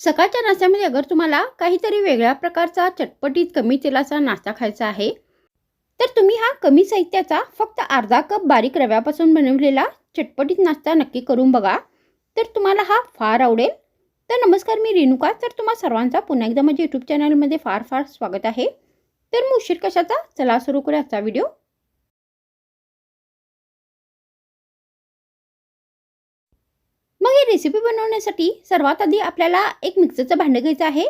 सकाळच्या नाश्त्यामध्ये अगर तुम्हाला काहीतरी वेगळ्या प्रकारचा चटपटीत कमी तेलाचा नाश्ता खायचा आहे तर तुम्ही हा कमी साहित्याचा फक्त अर्धा कप बारीक रव्यापासून बनवलेला चटपटीत नाश्ता नक्की करून बघा. तर तुम्हाला हा फार आवडेल. तर नमस्कार मी रेणुका. तर तुम्हा सर्वांचा पुन्हा एकदा माझ्या यूट्यूब चॅनलमध्ये फार फार स्वागत आहे. तर मग उशीर कशाचा? चला सुरू करूयाचा आजचा व्हिडिओ मग ही रेसिपी बनवण्यासाठी सर्वात आधी आपल्याला एक मिक्सरचं भांडं घ्यायचं आहे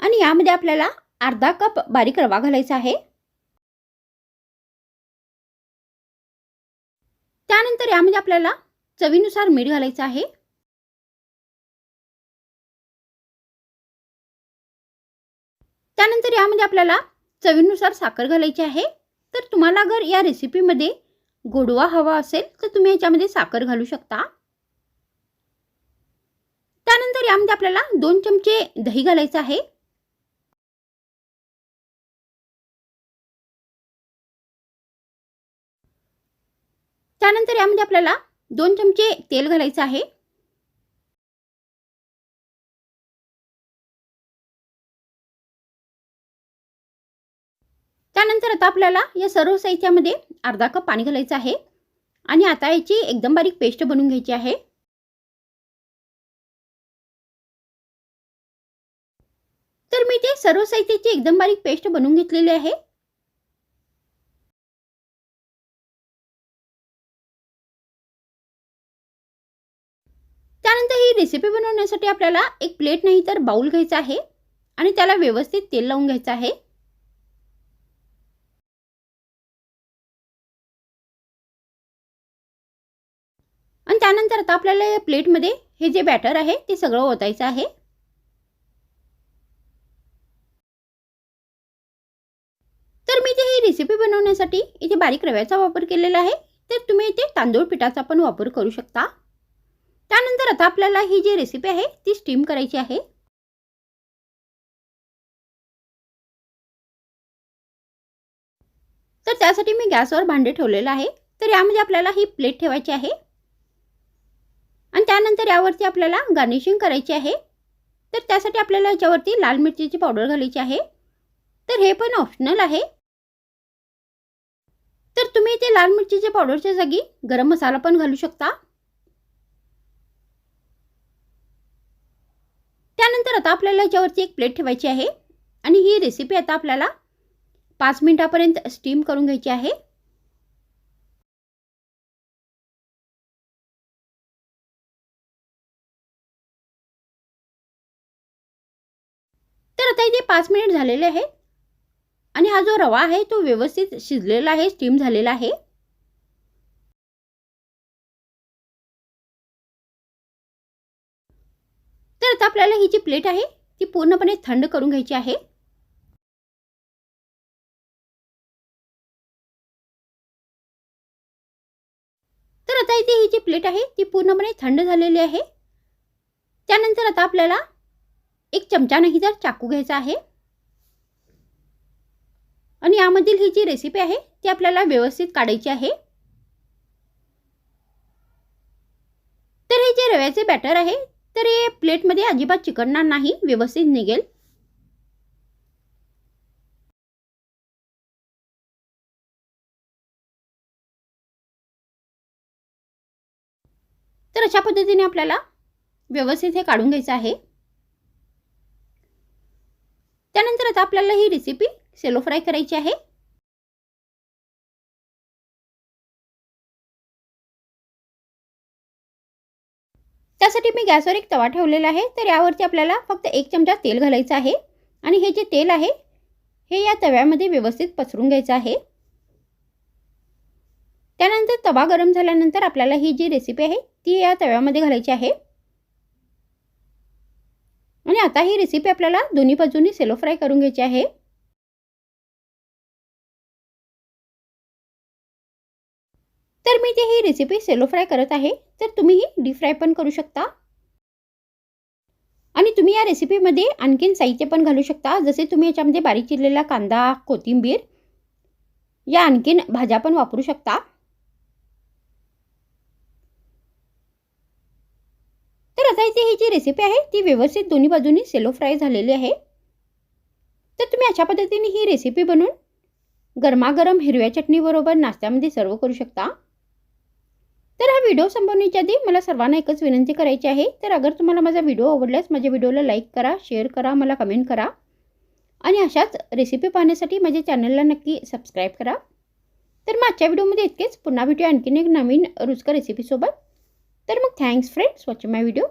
आणि यामध्ये आपल्याला अर्धा कप बारीक रवा घालायचा आहे. त्यानंतर यामध्ये आपल्याला चवीनुसार मीठ घालायचं आहे. त्यानंतर यामध्ये आपल्याला चवीनुसार साखर घालायची आहे. तर तुम्हाला जर या रेसिपीमध्ये गोडवा हवा असेल तर तुम्ही याच्यामध्ये साखर घालू शकता. तर यामध्ये आपल्याला दोन चमचे दही घालायचं आहे. त्यानंतर यामध्ये आपल्याला दोन चमचे तेल घालायचं आहे. त्यानंतर आता आपल्याला या सर्व साहित्यामध्ये अर्धा कप पाणी घालायचं आहे. आणि आता याची एकदम बारीक पेस्ट बनवून घ्यायची आहे. तर मी ते सर्व साहित्याची एकदम बारीक पेस्ट बनवून घेतलेली आहे. त्यानंतर ही रेसिपी बनवण्यासाठी आपल्याला एक प्लेट नाही तर बाउल घ्यायचा आहे आणि त्याला व्यवस्थित तेल लावून घ्यायचं आहे. आणि त्यानंतर आता आपल्याला या प्लेटमध्ये हे जे बॅटर आहे ते सगळं ओतायचं आहे. मी इथे ही रेसिपी बनवण्यासाठी इथे बारीक रव्याचा वापर केलेला आहे. तर तुम्ही इथे तांदूळ पिठाचा पण वापर करू शकता. त्यानंतर आता आपल्याला ही जी रेसिपी आहे ती स्टीम करायची आहे. तर त्यासाठी मी गॅसवर भांडे ठेवलेलं आहे. तर यामध्ये आपल्याला ही प्लेट ठेवायची आहे. आणि त्यानंतर यावरती आपल्याला गार्निशिंग करायची आहे. तर त्यासाठी आपल्याला याच्यावरती लाल मिरचीची पावडर घालायची आहे. तर हे पण ऑप्शनल आहे. तर तुम्ही इथे लाल मिरचीच्या पावडरच्या जागी गरम मसाला पण घालू शकता. त्यानंतर आता आपल्याला याच्यावरती एक प्लेट ठेवायची आहे. आणि ही रेसिपी आता आपल्याला पाच मिनिटापर्यंत स्टीम करून घ्यायची आहे. तर आता इथे पाच मिनिट झालेले आहेत आणि हा जो रवा आहे तो व्यवस्थित शिजलेला आहे स्टीम झालेला आहे. तर आता आपल्याला ही जी प्लेट आहे ती पूर्णपणे थंड करून घ्यायची आहे. तर आता इथे ही जी प्लेट आहे ती पूर्णपणे थंड झालेली आहे. त्यानंतर आता आपल्याला एक चमचा नाही तर चाकू घ्यायचा आहे. आणि यामधील ही जी रेसिपी आहे ती आपल्याला व्यवस्थित काढायची आहे. तर हे जे रव्याचे बॅटर आहे तर हे प्लेटमध्ये अजिबात चिकटणार नाही व्यवस्थित निघेल. तर अशा पद्धतीने आपल्याला व्यवस्थित हे काढून घ्यायचं आहे. त्यानंतर आता आपल्याला ही रेसिपी सेलो फ्राय करायची आहे. त्यासाठी मी गॅसवर एक तवा ठेवलेला आहे. तर यावरती आपल्याला फक्त एक चमचा तेल घालायचं आहे. आणि हे जे तेल आहे हे या तव्यामध्ये व्यवस्थित पसरून घ्यायचं आहे. त्यानंतर तवा गरम झाल्यानंतर आपल्याला ही जी रेसिपी आहे ती या तव्यामध्ये घालायची आहे. आणि आता ही रेसिपी आपल्याला दोन्ही बाजूनी सेलो फ्राय करून घ्यायची आहे. तर मी ते ही रेसिपी सेलो फ्राय करत आहे. तर तुम्ही ही डीप फ्राय पण करू शकता. आणि तुम्ही या रेसिपीमध्ये आणखीन साहित्य पण घालू शकता. जसे तुम्ही याच्यामध्ये बारीक चिरलेला कांदा कोथिंबीर या आणखीन भाज्या पण वापरू शकता. तर आता इथे ही जी रेसिपी आहे ती व्यवस्थित दोन्ही बाजूनी सेलो फ्राय झालेली आहे. तर तुम्ही अशा पद्धतीने ही रेसिपी बनवून गरमागरम हिरव्या चटणीबरोबर नाश्त्यामध्ये सर्व करू शकता. तर हा व्हिडिओ संपवण्याच्या आधी मला सर्वांना एकच विनंती करायची आहे. तर अगर तुम्हाला माझा व्हिडिओ आवडल्यास माझ्या व्हिडिओला लाईक करा शेअर करा मला कमेंट करा. आणि अशाच रेसिपी पाहण्यासाठी माझ्या चॅनलला नक्की सबस्क्राईब करा. तर मागच्या व्हिडिओमध्ये इतकेच. पुन्हा भेटूया आणखीन एक नवीन रुचकर रेसिपीसोबत तर मग thanks friends watching my video